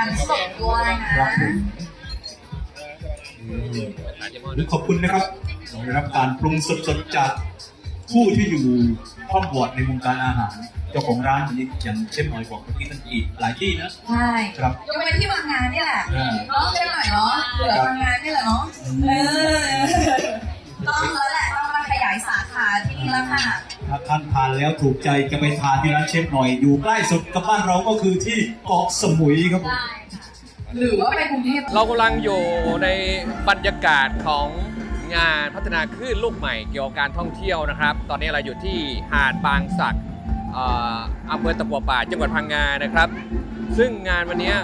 ารสดด้วยนะครับผมหรือขอบคุณนะครับเราได้รับการปรุงสดๆจากผู้ที่อยู่ครอบครัวในวงการอาหาร เจ้าของร้านนี้อย่างเช่นหน่อยบอกเมื่อกี้ท่านอีกหลายที่นะ ใช่ครับยกเว้นที่บางงานนี่แหละอ่าเนาะใช่หน่อยเนาะเหลือบางงานนี่แหละเนาะเออต้องแล้วแหละต้องมาขยายสาขาที่นี่แล้วค่ะ ถ้าท่านทานแล้วถูกใจจะไปทานที่ร้านเชฟหน่อย อยู่ใกล้สุดกับบ้านเราก็คือที่เกาะสมุยครับผมหรือว่าไปกรุงเทพเรากำลังอยู่ในบรรยากาศของงานพัฒนาคลื่นลูกใหม่เกี่ยวกับการท่องเที่ยวนะครับ ตอนนี้เราอยู่ที่หาดบางสักเอ่ออำเภอตะกัวป่าจังหวัดพังงานะครับ ซึ่งงานวันนี้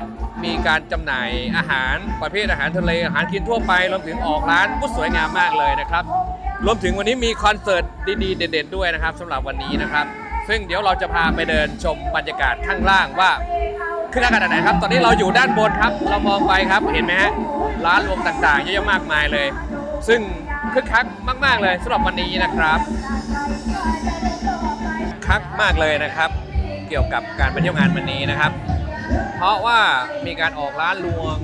มีการจำหน่ายอาหารประเภทอาหารทะเลอาหารกินทั่วไปรวมถึงออกร้านก็สวยงามมากเลยนะครับ รวมถึงวันนี้มีคอนเสิร์ตดีๆ เด่นๆด้วยนะครับสำหรับวันนี้นะครับ ซึ่งเดี๋ยวเราจะพาไปเดินชมบรรยากาศข้างล่างว่าขึ้นขนาดไหนครับ ตอนนี้เราอยู่ด้านบนครับ เรามองไปครับเห็นไหมฮะร้านรวมต่างๆ เยอะแยะมากมายเลย ซึ่งคึกคักมากๆเลยสำหรับวันนี้นะครับคักมากเลยนะครับ เกี่ยวกับการไปเที่ยวงานวันนี้นะครับ เพราะว่ามีการออกร้านรวม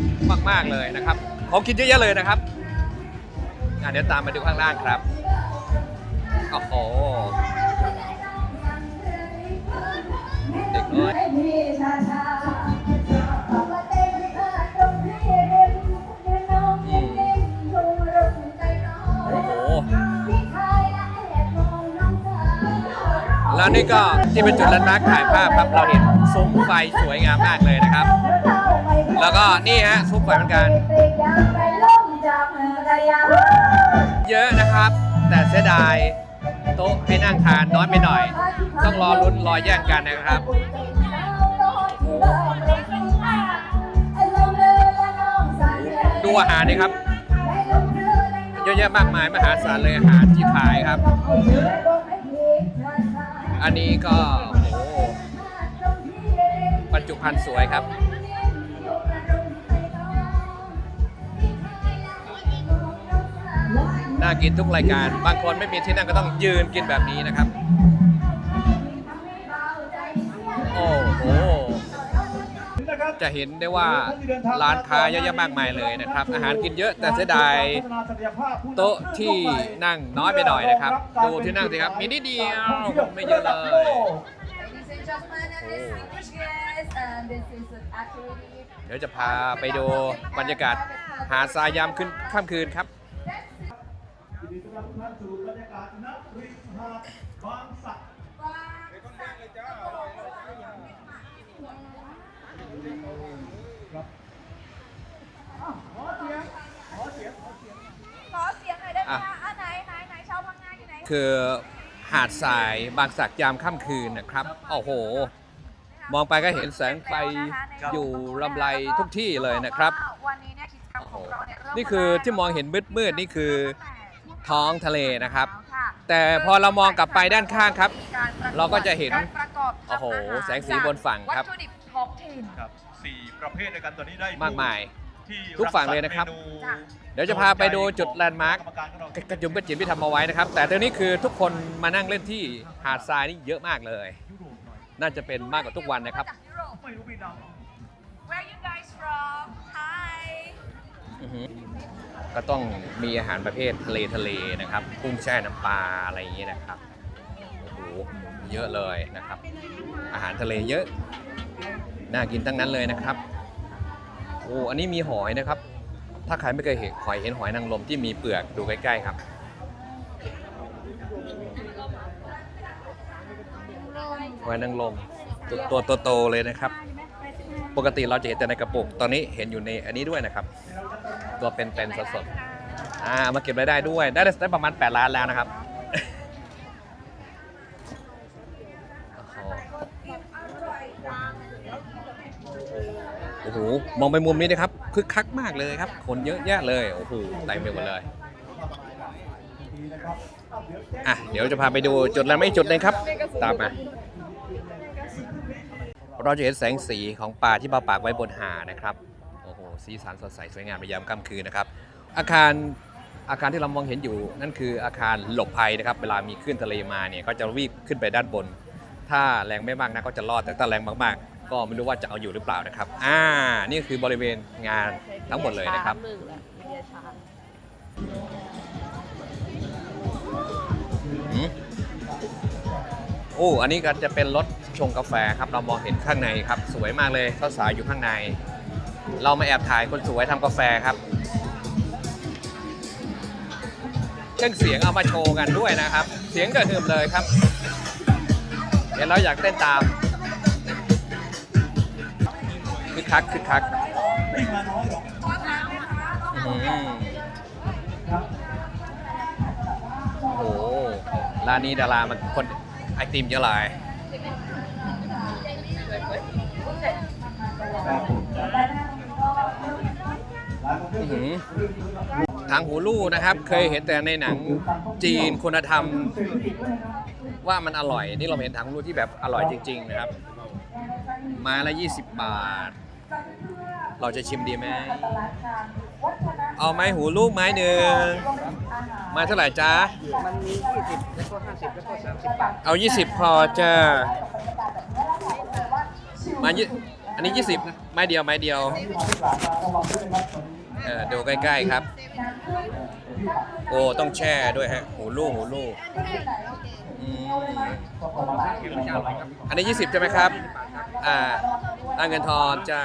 มาก ๆเลยนะครับของกินเยอะแยะเลยนะครับ อะเดี๋ยวตามมาดูข้างล่างครับ โอ้โห เด็กน้อย โอ้โห แล้วนี่ก็ที่เป็นจุดแลนด์มาร์คถ่ายภาพครับ เราเห็นซุ้มไฟสวยงามมากเลยนะครับ แล้วก็นี่ฮะซุ้มไฟเหมือนกัน เยอะนะครับ แต่เสียดายโต๊ะให้นั่งทานน้อยไปหน่อย ต้องรอลุ้นรอแย่งกันนะครับ ดูอาหารนี่ครับ เยอะแยะมากมายมหาศาลเลยอาหารที่ขายครับ อันนี้ก็โอ้โหบรรจุภัณฑ์สวยครับ กินทุกรายการ บางคนไม่มีที่นั่งก็ต้องยืนกินแบบนี้นะครับ โอ้โห จะเห็นได้ว่าร้านค้าเยอะแยะมากมายเลยนะครับ อาหารกินเยอะแต่เสียดายโต๊ะที่นั่งน้อยไปหน่อยนะครับ ดูที่นั่งสิครับ มีนิดเดียวไม่เยอะเลยเดี๋ยวจะพาไปดูบรรยากาศหาดทรายยามขึ้นค่ำคืนครับ ยินดีต้อนรับทุกท่านสู่บรรยากาศณริมหาดบางสักครับอ้าวขอเสียงขอเสียงขอเสียงขอเสียงหน่อยได้ไหมคะอะไหนไหนไหนชาวพังงานอยู่ไหนคือหาดทรายบางสักยามค่ำคืนนะครับโอ้โห มองไปก็เห็นแสงไฟอยู่ลำไรทุกที่เลยนะครับวันนี้เนี่ยกิจกรรมของเราเนี่ยเริ่มนี่คือที่มองเห็นมืดๆนี่คือ ท้องทะเลนะครับ ค่ะแต่พอเรามองกลับไปด้านข้างครับการประกวดเราก็จะเห็นการประกอบทำโอ้โหาหารแสงสีบนฝั่งครับ วัตถุดิบท้องถิ่น ครับสี่ประเภทในกันตอนนี้ได้มากมาย ที่ทุกฝั่งเลยนะครับงสกมจ้ะ เดี๋ยวจะพาไปดูจุดแลนด์มาร์คกรรมการของเรากระจุมกระจิ๋มที่ทำเอาไว้นะครับ แต่ตอนนี้คือทุกคนมานั่งเล่นที่หาดทรายนี่เยอะมากเลย ยุโรปหน่อยน่าจะเป็นมากกว่าทุกวันนะครับจากยุโรป ไม่รู้พี่ดาว Where you guys from Hi อือหือ ก็ต้องมีอาหารประเภททะเลทะเลนะครับกุ้งแช่น้ำปลาอะไรอย่างนี้นะครับโอ้โหเยอะเลยนะครับ อาหารทะเลเยอะน่ากินทั้งนั้นเลยนะครับโอ้อันนี้มีหอยนะครับ ถ้าใครไม่เคยเห็นหอยเห็นหอยนางรมที่มีเปลือกดูใกล้ๆครับหอยนางรมตัวตัวโตๆเลยนะครับ ปกติเราจะเห็นแต่ในกระปุก ตอนนี้เห็นอยู่ในอันนี้ด้วยนะครับ ตัวเป็นๆสดๆอ่ามาเก็บรายได้ด้วย ได้ได้ประมาณ 8 ล้านแล้วนะครับโอ้โห มองไปมุมนี้นะครับคึกคักมากเลยครับ คนเยอะแยะเลย โอ้โหเต็มไปหมดเลย อะ เดี๋ยวจะพาไปดูจุดแล้วไม่จุดหนึงครับ ตามมา เราจะเห็นแสงสีของป่าที่มาปากไว้บนหาดนะครับโอ้โห สีสันสดใสสวยงามในยามค่ำคืนนะครับ อาคารอาคารที่เรามองเห็นอยู่นั่นคืออาคารหลบภัยนะครับ เวลามีคลื่นทะเลมาเนี่ยก็จะวิ่งขึ้นไปด้านบน ถ้าแรงไม่มากนะก็จะรอดแต่ถ้าแรงมากๆ ก็ไม่รู้ว่าจะเอาอยู่หรือเปล่านะครับ อ่า นี่คือบริเวณงานทั้งหมดเลยนะครับอืมโอ้ อันนี้ก็จะเป็นรถชงกาแฟครับ เรามองเห็นข้างในครับ สวยมากเลยข้าวสารอยู่ข้างใน เรามาแอบถ่ายคนสวยทำกาแฟครับ เครื่องเสียงเอามาโชว์กันด้วยนะครับ เสียงกระหึ่มเลยครับเห็นแล้วอยากเต้นตามคึกคักคึกคักโอ้โห ร้านนี้ดารามันคนไอติมเยอะหลายอื้อหือ ทางหูลู่นะครับ เคยเห็นแต่ในหนังจีนคุณธรรม ว่ามันอร่อย นี่เราเห็นทางหูลู่ที่แบบอร่อยจริง ๆ นะครับไมาละ 20 บาท เราจะชิมดีไหมเอาไม้หูลูกไม้หนึ่งไม้เท่าไหร่จ๊ะมันมี20แล้วก็50แล้วก็30บาทเอา 20 พอจ้าไมายี่อันนี้ 20นะไม้เดียวไม้เดียว เออดูใกล้ ๆครับ โอ้ต้องแช่ด้วยฮะหูลูกหูลูกอืมอันนี้ 20 ใช่ไหมครับ อ่าตั้งเงินทอนจ้า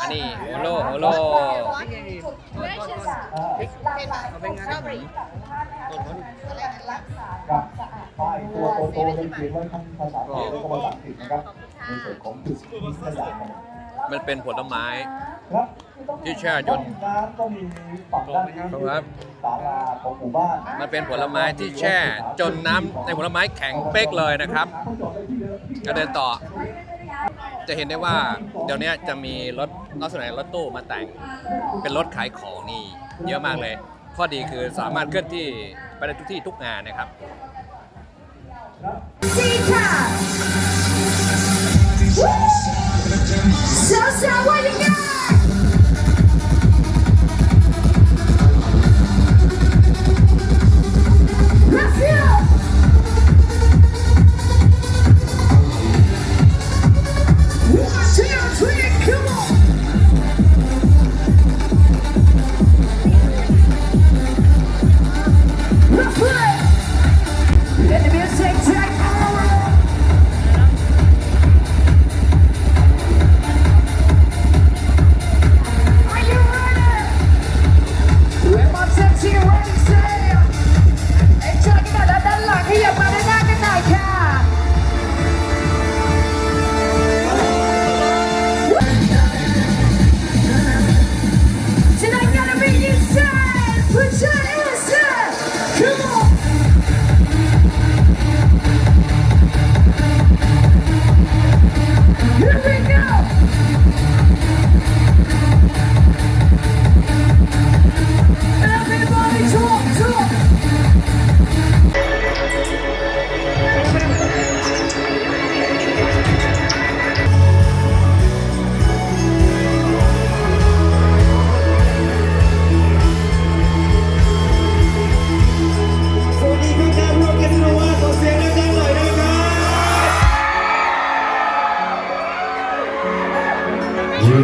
อันนี้โฮโลโฮโลเอาเป็นงานครับป้ายตัวโตๆยังเขียนไว้ทั้งภาษาไทยและก็ภาษาอังกฤษนะครับในส่วนของจุดนิทรรศการครับมันเป็นผลไม้ ที่แช่จนน้ำก็มีฝั่งด้านนี้ครับศาลาของหมู่บ้านมันเป็นผลไม้ที่แช่จนน้ำในผลไม้แข็งเป๊กเลยนะครับก็เดินต่อ จะเห็นได้ว่าเดี๋ยวนี้จะมีรถลักษณะรถตู้มาแต่ง เป็นรถขายของนี่เยอะมากเลย ข้อดีคือสามารถเคลื่อนที่ไปได้ทุกที่ทุกงานนะครับ Salsa, what you got? Let's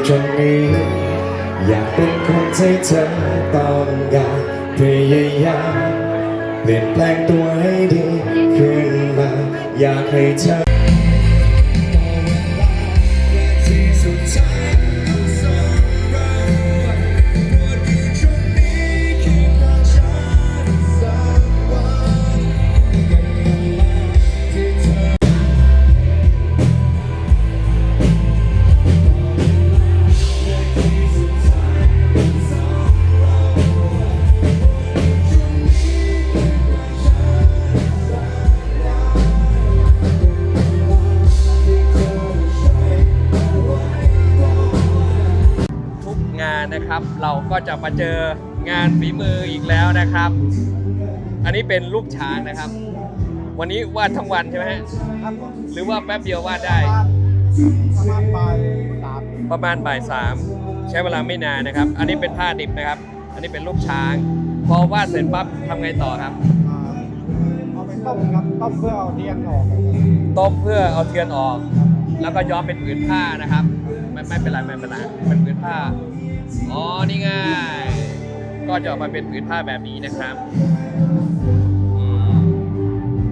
ตรงนี้ อยากเป็นคนที่เธอต้องการพยายามเปลี่ยนแปลงตัวให้ดีขึ้นมา อยากให้เธอ นนะครับ เราก็จะมาเจองานฝีมืออีกแล้วนะครับ อันนี้เป็นลูกช้างนะครับ วันนี้วาดทั้งวันใช่ไหมฮะหรือว่าแป๊บเดียววาดได้ประมาณบ่ายสามใช้เวลาไม่นานนะครับ อันนี้เป็นผ้าดิบนะครับ อันนี้เป็นรูปช้าง พอวาดเสร็จปั๊บทำไงต่อครับเอาไปต้มครับต้มเพื่อเอาเทียนออกต้มเพื่อเอาเทียนออก แล้วก็ย้อมเป็นผืนผ้านะครับ ไม่ไม่เป็นไรไม่เป็นไรเป็นผืนผ้า อ๋อ นี่ไง่ายก็จะออกมาเป็นผืนผ้าแบบนี้นะครับอืม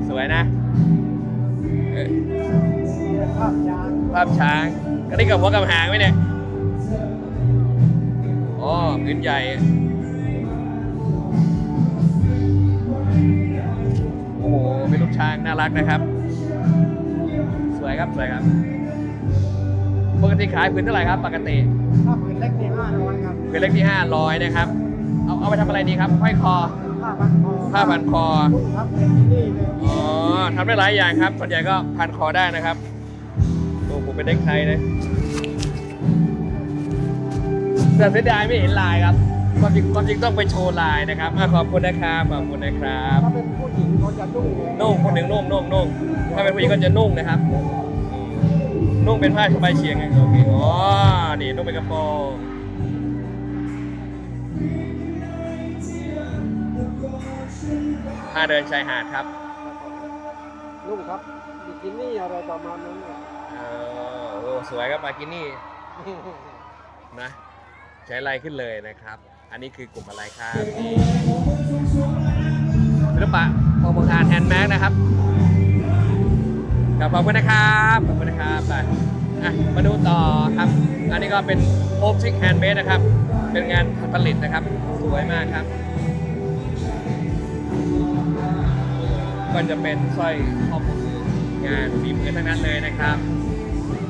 สวยนะเออภาพยางภาพช้างก็ได้กับหัวกับหางไหมเนี่ย อ๋อผืนใหญ่ โอ้โห เป็นลูกช้างน่ารักนะครับ สวยครับ สวยครับ ปกติขายผืนเท่าไหร่ครับ ปกติ ถ้าผืนเล็กนี่ห้าร้อยครับผืนเล็กที่ 500 นะครับ เอาเอาไปทำอะไรดีครับห้อยคอ ผ้าพันคอผ้าพันคอ ครับเป็นที่นี่เลยอ๋อทำได้หลายอย่างครับ ส่วนใหญ่ก็พันคอได้นะครับโอ้ผมเป็นเด็กไทยนะแต่เสียดายไม่เห็นลายครับ ความจริงความจริงต้องไปโชว์ลายนะครับอะขอบคุณนะครับ ขอบคุณนะครับ ถ้าเป็นผู้หญิงเขาจะนุ่งเลยนุ่งคนหนึ่งนุ่งนุ่งนุ่งถ้าเป็นผู้หญิงก็จะนุ่งนะครับอืม นุ่งเป็นผ้าสบายเฉียงไงโอเคอ๋อนี่นุ่งเป็นกระโปรงผ้าเดินชายหาดครับนุ่งครับบิกินี่อะไรประมาณนั้นเนี่ยเออโอ้สวยครับมากินี่นะ ใช้ไลายขึ้นเลยนะครับ อันนี้คือกลุ่มอะไรครับนี่ศิลปะพอมงานแฮนด์แมกนะครับ ขอบคุณนะครับขอบคุณนะครับไปอะมาดูต่อครับ อันนี้ก็เป็นโฮปชิกแฮนด์เมดนะครับ เป็นงานผลิตนะครับ สวยมากครับ ก็จะเป็นสร้อยข้อมืองานฝีมือทั้งนั้นเลยนะครับ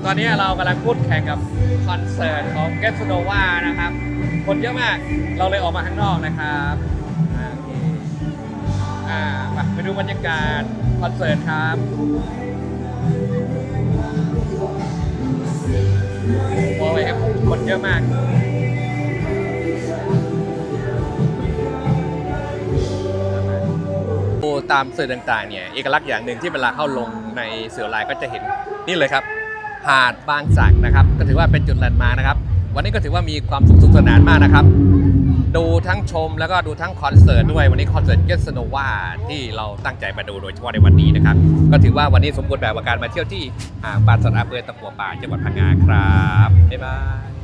ตอนนี้เรากำลังพูดแข่งกับคอนเสิร์ตของเกสโนวานะครับ คนเยอะมากเราเลยออกมาข้างนอกนะครับอ่าโอเคอ่าไปไปดูบรรยากาศคอนเสิร์ตครับ โอ้ยครับคนเยอะมากดูตามสื่อต่างๆเนี่ยเอกลักษณ์อย่างหนึ่งที่เวลาเข้าลงในเสือลายก็จะเห็นนี่เลยครับหาดบางสักนะครับ ก็ถือว่าเป็นจุดแลนด์มาร์นะครับ วันนี้ก็ถือว่ามีความสุขสนานมากนะครับ ดูทั้งชมแล้วก็ดูทั้งคอนเสิร์ตด้วยวันนี้คอนเสิร์ตเกสโนวาที่เราตั้งใจมาดูโดยเฉพาะในวันนี้นะครับ ก็ถือว่าวันนี้สมบูรณ์แบบกับการมาเที่ยวที่อ่าบานสัตว์อาเภอตะกัวป่าจังหวัดพังงาครับ บ๊ายบาย